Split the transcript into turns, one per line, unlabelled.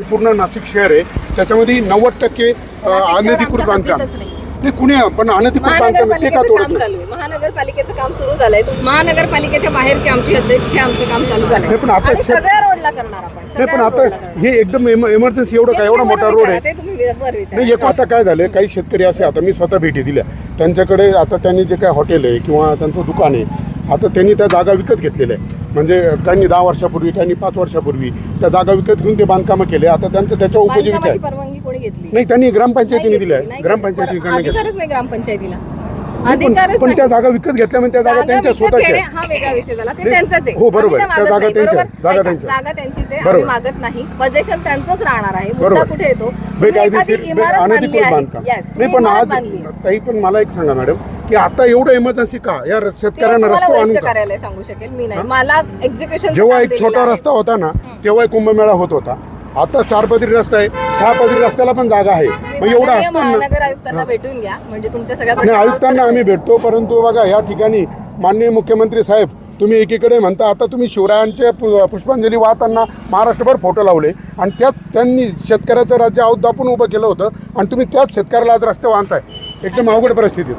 पूर्ण नाशिक शहर आहे. त्याच्यामध्ये नव्वद टक्के अनधिकृत बांधकाम. नाही. कुणी पण अनधिकृत बांधकाम ते का
महानगरपालिकेचं
तोडत
काम
नाही?
चालू आहे. महानगरपालिकेचं काम सुरू झालंय. तुम- महानगरपालिकेच्या बाहेरची आमची हद्द आहे, तिथे आमचं काम चालू झालंय.
नाही, पण आता
सगळ्या रोडला करणार आपण.
नाही
सगळ्या
पण आता
रोडला करणार.
हे एकदम इमर्जन्सी एवढं काय एवढा मोठा रोड आहे.
विचारा, ते तुम्ही वर विचारा.
नाही एक आता काय झालं काही शेतकरी असे आता मी स्वतः भेटी दिल्या. त्यांच्याकडे आता त्यांनी जे काय हॉटेल आहे किंवा त्यांचं दुकान आहे आता त्यांनी त्या जागा विकत घेतलेल्या आहे म्हणजे काहींनी दहा वर्षापूर्वी काहींनी पाच वर्षापूर्वी त्या जागा विकत घेऊन ते बांधकामं केले. आता त्यांचं त्याच्या उपजीविका
बांधकामाची
आहे.
परवानगी कोणी घेतली?
नाही त्यांनी ग्रामपंचायतीने दिल्या ग्रामपंचायतीने
ग्रामपंचायतीला. अधिकारच
पण त्या. जागा विकत घेतल्या म्हणजे त्या जागा त्यांच्या स्वतःच्या.
हा वेगळा विषय झाला. ते त्यांचंच आहे.
हो, बरोबर.
आम्ही
त्या
मागत
जागा
नाही,
त्यांच्या
बरोबर?
जागा त्यांच्या.
जागा त्यांचीच आहे.
बरोबर.
आम्ही मागत नाही. पोझिशन त्यांचंच राहणार आहे. मुद्दा
बरोबर.
कुठे येतो? तुम्ही
बेकायदेशीर
एखादी इमारत बांधली
अनधिकृत
आहे.
बांधकाम
Yes, तुम्ही
नाही पण
इमारत
आज
बांधली आहे.
ताई पण मला एक सांगा मॅडम की आता एवढं इमर्जन्सी का? या
ते
शेतकऱ्यांना
तुम्हाला
रस्ता आणून
वरिष्ठ
का?
कार्यालय सांगू शकेल. मी नाही. मला एक्झिक्युशन
जेव्हा एक छोटा रस्ता होता ना तेव्हा एक कुंभमेळा होत होता. आता चार पदरी रस्ता आहे. सहा पदरी रस्त्याला पण जागा आहे. मग एवढं असताना
आयुक्तांना भेटून घ्या. म्हणजे तुमच्या सगळ्या
आणि
प्रश्नांचं
आयुक्तांना आम्ही. भेटतो परंतु बघा या ठिकाणी माननीय मुख्यमंत्री साहेब तुम्ही एकीकडे म्हणता आता तुम्ही शिवरायांचे पु- पुष्पांजली वाहताना महाराष्ट्रभर फोटो लावले. आणि त्याच त्यांनी शेतकऱ्याचं राज्य अवदापून उभं केलं होतं. आणि तुम्ही त्याच शेतकऱ्याला आज रस्ते बांधताय एकदम अवघड परिस्थिती.